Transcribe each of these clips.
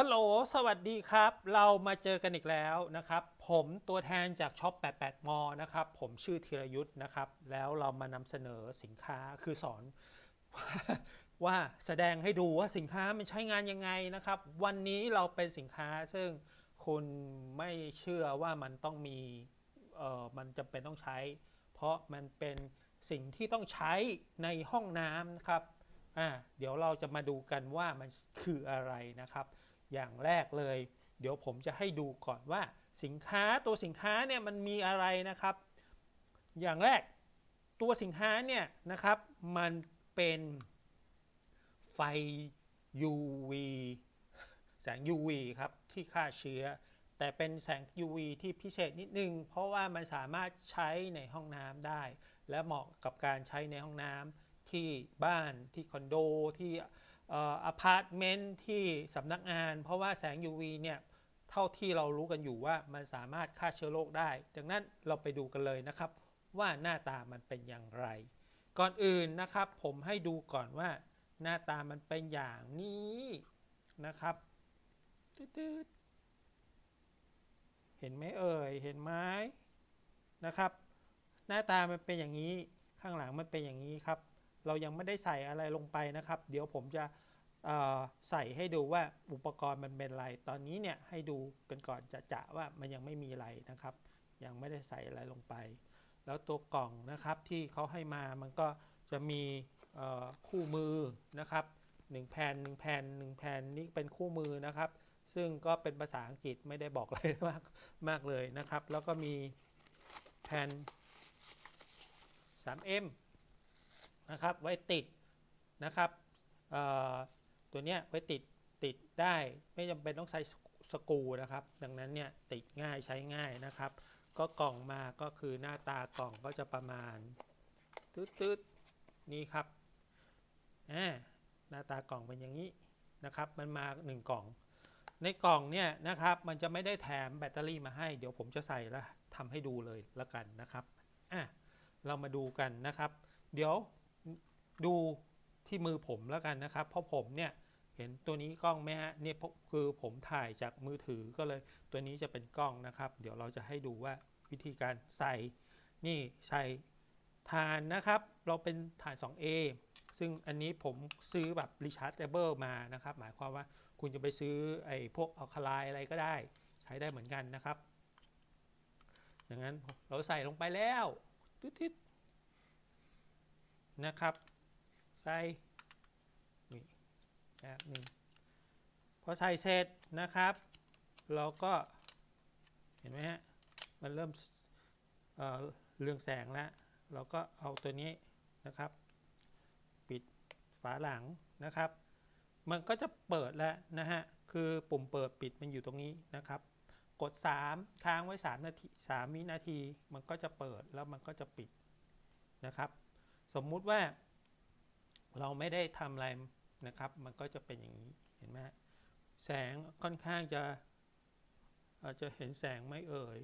ฮัลโหล สวัสดีครับ เรามาเจอกันอีกแล้วนะครับ ผมตัวแทนจากช็อป 88มอนะครับ ผมชื่อธีรยุทธ์นะครับ แล้วเรามานำเสนอสินค้า คือสอนว่าแสดงให้ดูว่าสินค้ามันใช้งานยังไงนะครับ วันนี้เราเป็นสินค้าซึ่งคุณไม่เชื่อว่ามันต้องมี เอ่อมันจำเป็นต้องใช้ เพราะมันเป็นสิ่งที่ต้องใช้ในห้องน้ำนะครับ อ่า เดี๋ยวเราจะมาดูกันว่ามันคืออะไรนะครับ อย่างแรกเลย เดี๋ยวผมจะให้ดูก่อนว่าสินค้าตัวสินค้าเนี่ยมันมีอะไรนะครับ อย่างแรกตัวสินค้าเนี่ยนะครับมันเป็นไฟ UV แสง UV ครับที่ฆ่าเชื้อ แต่เป็นแสง UV ที่พิเศษนิดนึง เพราะว่ามันสามารถใช้ในห้องน้ำได้ และเหมาะกับการใช้ในห้องน้ำที่บ้านที่คอนโดที่ อพาร์ตเมนต์ที่สำนักงาน เพราะว่าแสง UV เนี่ยเท่าที่เรารู้กันอยู่ว่ามันสามารถฆ่าเชื้อโรคได้ ดังนั้นเราไปดูกันเลยนะครับ ว่าหน้าตามันเป็นอย่างไร ก่อนอื่นนะครับ ผมให้ดูก่อนว่า หน้าตามันเป็นอย่างนี้นะครับตืดเห็นไหมเอ่ยเห็นไหมนะครับ หน้าตามันเป็นอย่างนี้ข้างหลังมันเป็นอย่างนี้ครับ เรายังไม่ได้ใส่อะไรลงไปนะครับ เดี๋ยวผมจะใส่ให้ดูว่าอุปกรณ์มันเป็นอะไร ตอนนี้เนี่ยให้ดูกันก่อนจะจะว่ามันยังไม่มีอะไรนะครับ ยังไม่ได้ใส่อะไรลงไป แล้วตัวกล่องนะครับที่เขาให้มามันก็จะมีคู่มือนะครับ1แผ่น1แผ่น1แผ่นนี่เป็นคู่มือนะครับ ซึ่งก็เป็นภาษาอังกฤษไม่ได้บอกอะไรมากมากเลยนะครับ แล้วก็มีแผ่น 3M นะครับ ไว้ติดนะครับตัวเนี้ยไว้ติดติดได้ไม่จำเป็นต้องใช้สกูนะครับ ดังนั้นเนี่ยติดง่ายใช้ง่ายนะครับ ก็กล่องมาก็คือหน้าตากล่องก็จะประมาณตืดๆนี่ครับหน้าตากล่องเป็นอย่างนี้นะครับ มันมา 1 กล่อง ในกล่องเนี่ยนะครับมันจะไม่ได้แถมแบตเตอรี่มาให้ เดี๋ยวผมจะใส่แล้วทำให้ดูเลยละกันนะครับอะเรามาดูกันนะครับ เดี๋ยว ดูที่มือผมแล้วกันนะครับ เพราะผมเนี่ยเห็นตัวนี้กล้องไหมฮะเนี่ยคือผมถ่ายจากมือถือก็เลย ตัวนี้จะเป็นกล้องนะครับ เดี๋ยวเราจะให้ดูว่าวิธีการใส่นี่ใส่ฐานนะครับ เราเป็นฐาน 2A ซึ่งอันนี้ผมซื้อแบบ rechargeable มานะครับ หมายความว่าคุณจะไปซื้อไอ้พวกอัลคาไลอะไรก็ได้ ใช้ได้เหมือนกันนะครับอย่างนั้นเราใส่ลงไปแล้วติดๆนะครับ ใส่นี่แบบหนึ่งพอใส่เสร็จนะครับ เราก็เห็นไหมฮะมันเริ่มเเรืองแสงแล้ว เราก็เอาตัวนี้นะครับ ปิดฝาหลังนะครับ มันก็จะเปิดแล้วนะฮะคือปุ่มเปิดปิดมันอยู่ตรงนี้นะครับ กด 3 ค้างไว้ 3 นาที3วินาที มันก็จะเปิดแล้วมันก็จะปิดนะครับ สมมุติว่า เราไม่ได้ทำอะไรนะครับ มันก็จะเป็นอย่างนี้เห็นไหมแสงค่อนข้างจะอาจจะเห็นแสงไม่เอ่ย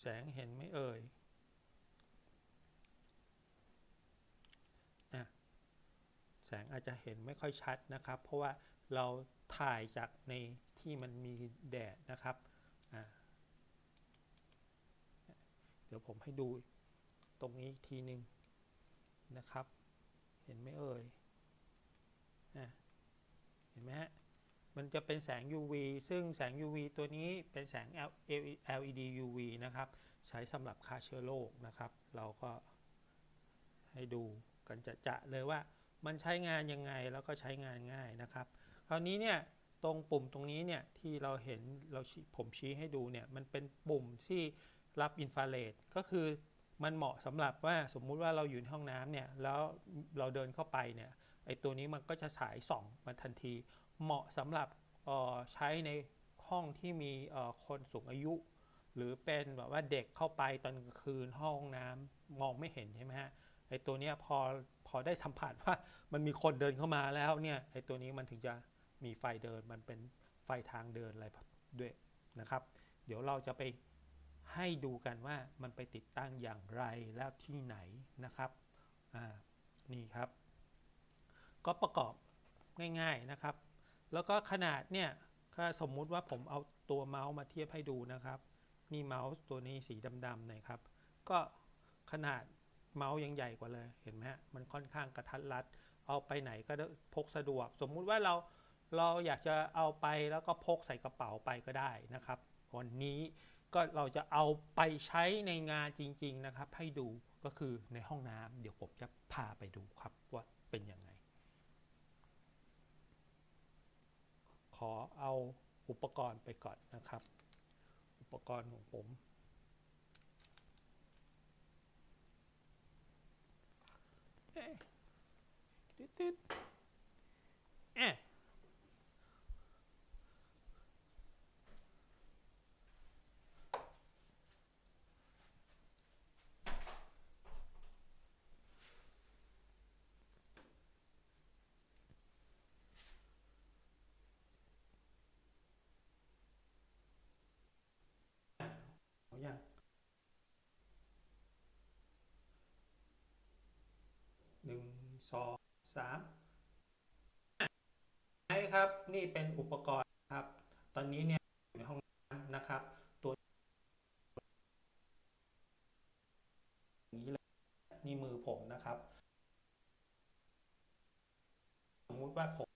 แสงเห็นไม่เอ่ยแสงอาจจะเห็นไม่ค่อยชัดนะครับ เพราะว่าเราถ่ายจากในที่มันมีแดดนะครับ เดี๋ยวผมให้ดูตรงนี้ทีหนึ่งนะครับ เห็นไหมเอ่ยเห็นไหมฮะ มันจะเป็นแสง UV ซึ่งแสง UV ตัวนี้เป็นแสง LED UV นะครับ ใช้สำหรับฆ่าเชื้อโรคนะครับ เราก็ให้ดูกันจะจะเลยว่ามันใช้งานยังไงแล้วก็ใช้งานง่ายนะครับ คราวนี้เนี่ยตรงปุ่มตรงนี้เนี่ยที่เราเห็นเราผมชี้ให้ดูเนี่ยมันเป็นปุ่มที่รับอินฟราเรดก็คือ มันเหมาะสำหรับว่าสมมุติว่าเราอยู่ในห้องน้ำเนี่ยแล้วเราเดินเข้าไปเนี่ยไอตัวนี้มันก็จะฉายส่องมาทันที เหมาะสำหรับใช้ในห้องที่มีคนสูงอายุ หรือเป็นแบบว่าเด็กเข้าไปตอนกลางคืนห้องน้ำมองไม่เห็นใช่ไหมฮะไอตัวนี้พอพอได้สัมผัสว่ามันมีคนเดินเข้ามาแล้วเนี่ยไอตัวนี้มันถึงจะมีไฟเดินมันเป็นไฟทางเดินอะไรด้วยนะครับ เดี๋ยวเราจะไป ให้ดูกันว่ามันไปติดตั้งอย่างไรแล้วที่ไหนนะครับนี่ครับ ก็ประกอบง่ายๆนะครับ แล้วก็ขนาดเนี่ยถ้าสมมุติว่าผมเอาตัวเมาส์มาเทียบให้ดูนะครับ นี่เมาส์ตัวนี้สีดำๆหน่อยครับ ก็ขนาดเมาส์ยังใหญ่กว่าเลยเห็นไหมฮะมันค่อนข้างกระทัดรัด เอาไปไหนก็พกสะดวก สมมุติว่าเราเราอยากจะเอาไปแล้วก็พกใส่กระเป๋าไปก็ได้นะครับวันนี้ ก็เราจะเอาไปใช้ในงานจริง ๆนะครับ ให้ดูก็คือในห้องน้ำเดี๋ยวผมจะพาไปดูครับว่าเป็นยังไง ขอเอาอุปกรณ์ไปก่อนนะครับ อุปกรณ์ของผม เอ๊ะตึ๊ดตึ๊ดเอ๊ะเอาอย่างห นึ่งสองสามใช่ครับนี่เป็นอุปกรณ์ครับ ตอนนี้เนี่ยอยู่ในห้องน้ำนะครับ ตัวนี้เลยนี่มือผมนะครับ สมมุติว่าผม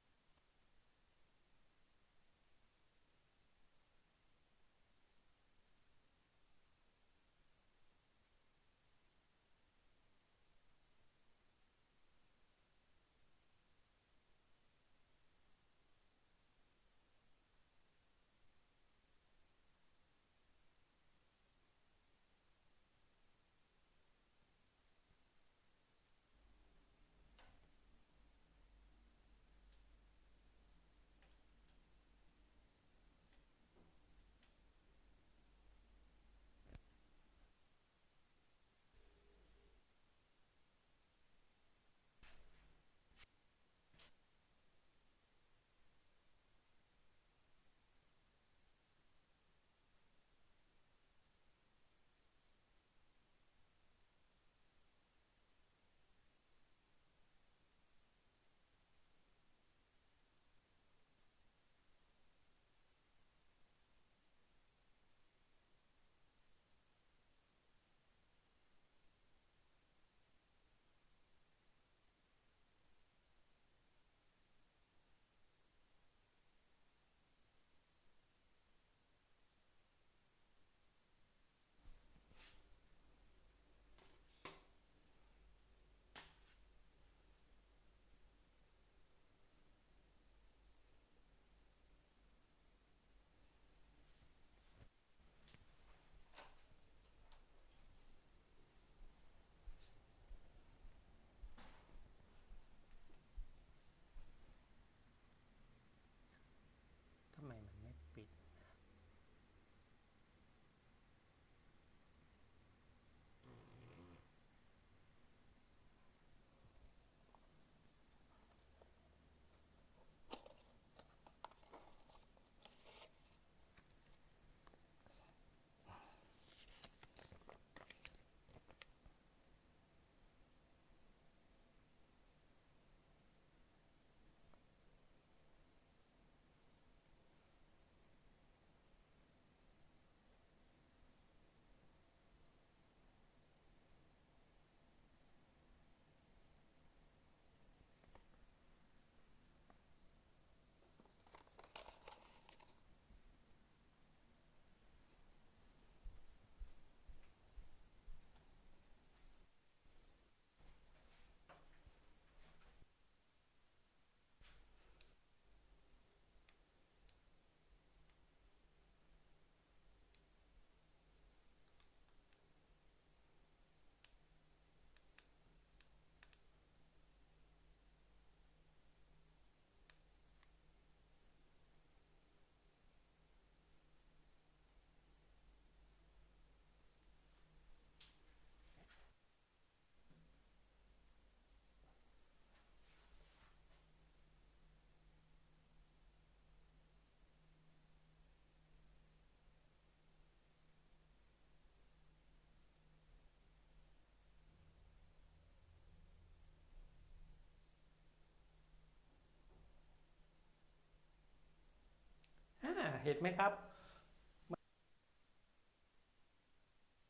เห็นไหมครับ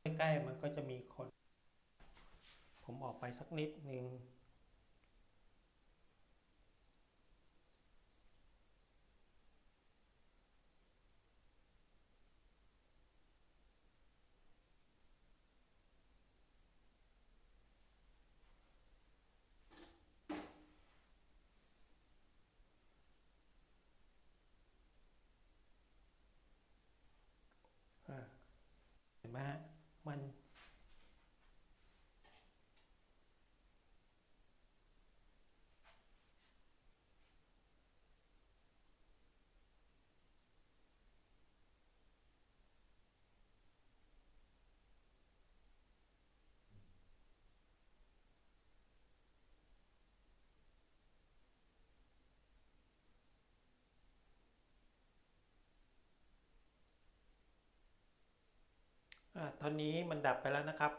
ใกล้ๆมันก็จะมีคน ผมออกไปสักนิดนึง อ่าเห็นไหมฮะ มัน อ่า ตอนนี้มันดับไปแล้วนะครับ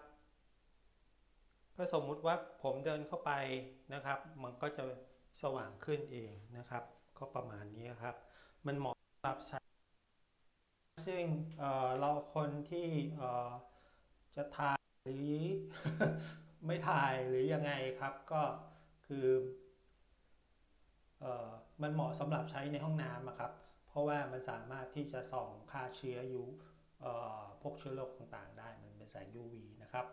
ก็สมมุติว่าผมเดินเข้าไปนะครับ มันก็จะสว่างขึ้นเองนะครับ ก็ประมาณนี้ครับ มันเหมาะสำหรับใช้ซึ่งเเราคนที่จะถ่ายหรือไม่ถ่ายหรือยังไงครับก็คือออมันเหมาะสำหรับใช้ในห้องน้ำครับ เพราะว่ามันสามารถที่จะส่องฆ่าเชื้อยูเอ่อ พวกเชื้อโรคต่างๆ ได้มันเป็นแสง UV นะครับ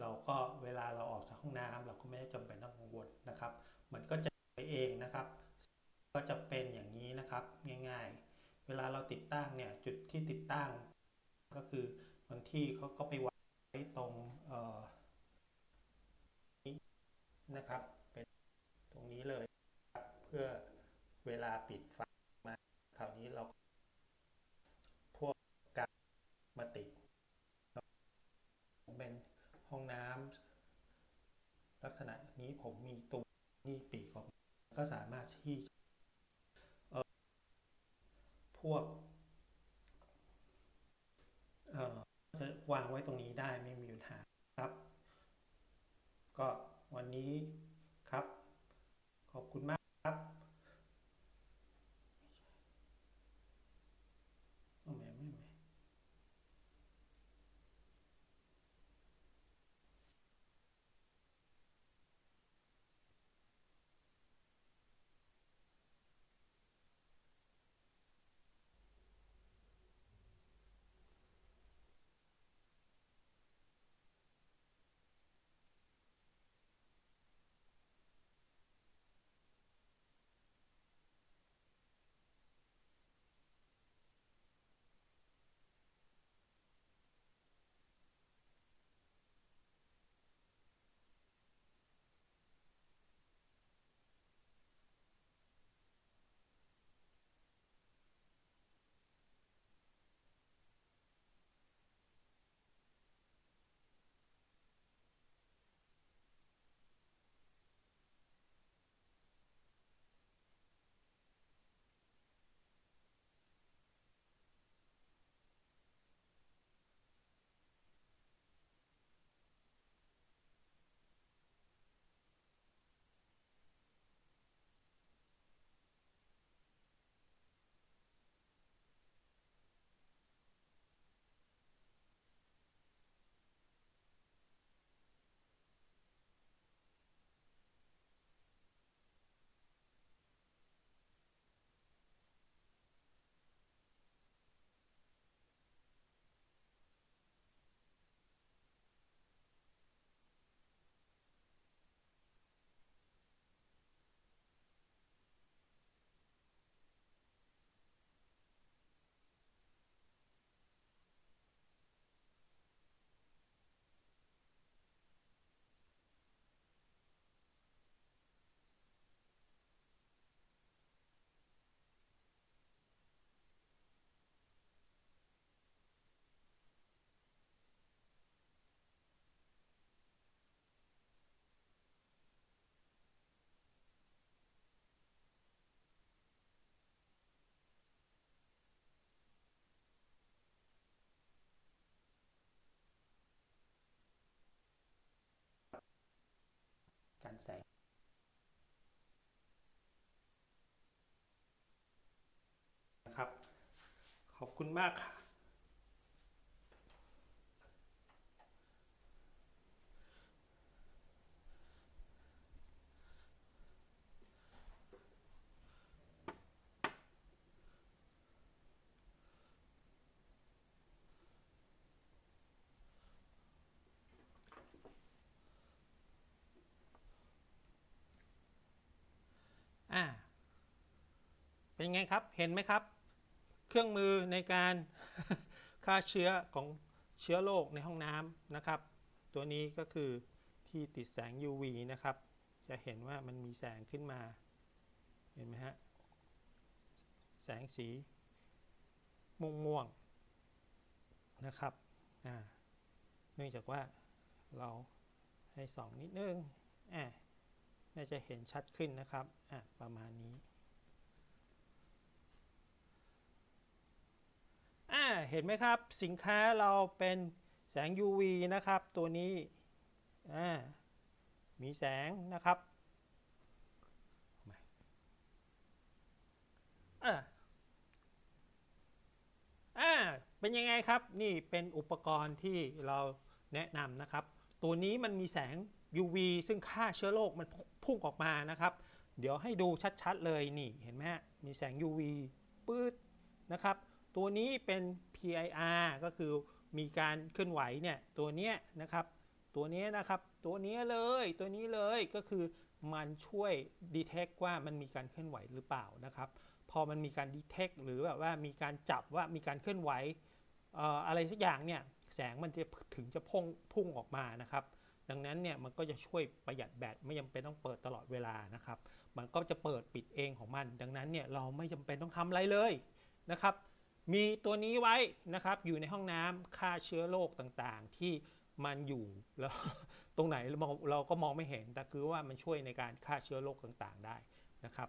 เราก็เวลาเราออกจากห้องน้ำเราก็ไม่ได้จำเป็นต้องกังวลนะครับ มันก็จะไปเองนะครับ ก็จะเป็นอย่างนี้นะครับง่ายๆ เวลาเราติดตั้งเนี่ยจุดที่ติดตั้ง ก็คือบางที่เขาก็ไปวางไว้ตรงนี้นะครับ เป็นตรงนี้เลยเพื่อเวลาปิดไฟมาคราวนี้เราพวกการมา ติ เป็นห้องน้ำลักษณะนี้ผมมีตัวนี่ปีกออกก็สามารถที่เออพวกเออจะวางไว้ตรงนี้ได้ไม่มีปัญหาครับ ก็วันนี้ การแสงนะครับ ขอบคุณมากค่ะ อ่า เป็นไงครับเห็นไหมครับ เครื่องมือในการฆ่าเชื้อของเชื้อโรคในห้องน้ำนะครับ ตัวนี้ก็คือที่ติดแสง UV นะครับ จะเห็นว่ามันมีแสงขึ้นมา เห็นไหมฮะ แสงสีม่วงๆนะครับเนื่องจากว่าเราให้ส่องนิดนึงน่าจะเห็นชัดขึ้นนะครับประมาณนี้ อ่า เห็นไหมครับ สินค้าเราเป็นแสง UV นะครับ ตัวนี้มีแสงนะครับอ่าอ่าเป็นยังไงครับ นี่เป็นอุปกรณ์ที่เราแนะนำนะครับ ตัวนี้มันมีแสง UV ซึ่งฆ่าเชื้อโรคมันพุ่งออกมานะครับ เดี๋ยวให้ดูชัดๆเลยนี่เห็นไหมมีแสง UV ปื๊ดนะครับ ตัวนี้เป็น PIR ก็คือมีการเคลื่อนไหวเนี่ยตัวเนี้ยนะครับ ตัวเนี้ยนะครับ ตัวเนี้ยเลยตัวนี้เลยก็คือมันช่วยดีเทคว่ามันมีการเคลื่อนไหวหรือเปล่านะครับ พอมันมีการดีเทคหรือแบบว่ามีการจับว่ามีการเคลื่อนไหวอะไรสักอย่างเนี่ยแสงมันจะถึงจะพุ่งพุ่งออกมานะครับ ดังนั้นเนี่ยมันก็จะช่วยประหยัดแบตไม่จำเป็นต้องเปิดตลอดเวลานะครับ มันก็จะเปิดปิดเองของมัน ดังนั้นเนี่ยเราไม่จำเป็นต้องทำอะไรเลยนะครับ มีตัวนี้ไว้นะครับอยู่ในห้องน้ำฆ่าเชื้อโรคต่างๆ ที่มันอยู่แล้วตรงไหนเราก็มองไม่เห็นแต่คือว่ามันช่วยในการฆ่าเชื้อโรคต่างๆได้นะครับ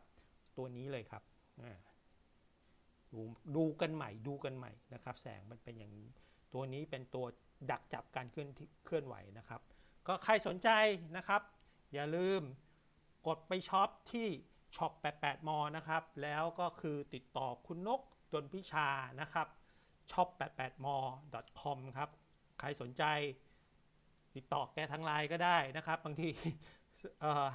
ตัวนี้เลยครับดูดูกันใหม่ดูกันใหม่นะครับ แสงมันเป็นอย่างนี้ ตัวนี้เป็นตัวดักจับการเคลื่อนเคลื่อนไหวนะครับ ก็ใครสนใจนะครับ อย่าลืมกดไปช็อปที่ช็อป88มอนะครับ แล้วก็คือติดต่อคุณนก ดนพิชานะครับช็อป88มอ .com ครับ ใครสนใจติดต่อแกทางไลน์ก็ได้นะครับ บางที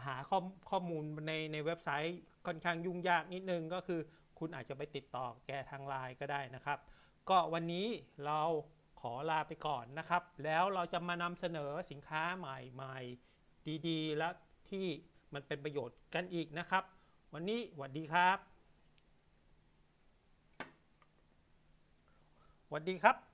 หาข้อข้อมูลในในเว็บไซต์ค่อนข้างยุ่งยากนิดนึงก็คือคุณอาจจะไปติดต่อแกทางไลน์ก็ได้นะครับ ก็วันนี้เราขอลาไปก่อนนะครับ แล้วเราจะมานำเสนอสินค้าใหม่ๆ ดีๆ และที่มันเป็นประโยชน์กันอีกนะครับ วันนี้หวัดดีครับ วัสดีครับ